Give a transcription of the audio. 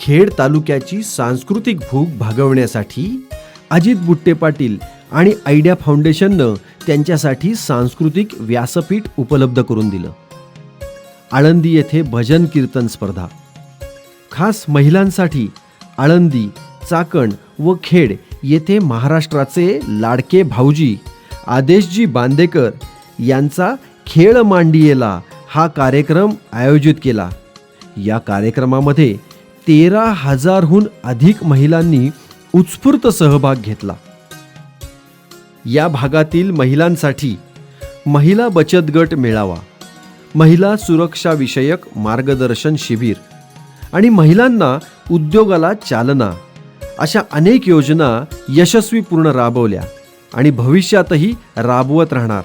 खेड तालुक्याची सांस्कृतिक भूक भागवण्यासाठी अजित बुट्टे पाटील आणि आयडिया फाउंडेशननं त्यांच्यासाठी सांस्कृतिक व्यासपीठ उपलब्ध करून दिलं. आळंदी येथे भजन कीर्तन स्पर्धा. खास महिलांसाठी आळंदी चाकण व खेड येथे महाराष्ट्राचे लाडके भाऊजी आदेशजी बांदेकर यांचा खेळ मांडियेला हा कार्यक्रम आयोजित केला. या कार्यक्रमामध्ये तेरा हजारहून अधिक महिलांनी उत्स्फूर्त सहभाग घेतला. या भागातील महिलांसाठी महिला बचत गट मेळावा महिला सुरक्षाविषयक मार्गदर्शन शिबिर आणि महिलांना उद्योगाला चालना अशा अनेक योजना यशस्वीपूर्ण राबवल्या आणि भविष्यातही राबवत राहणार.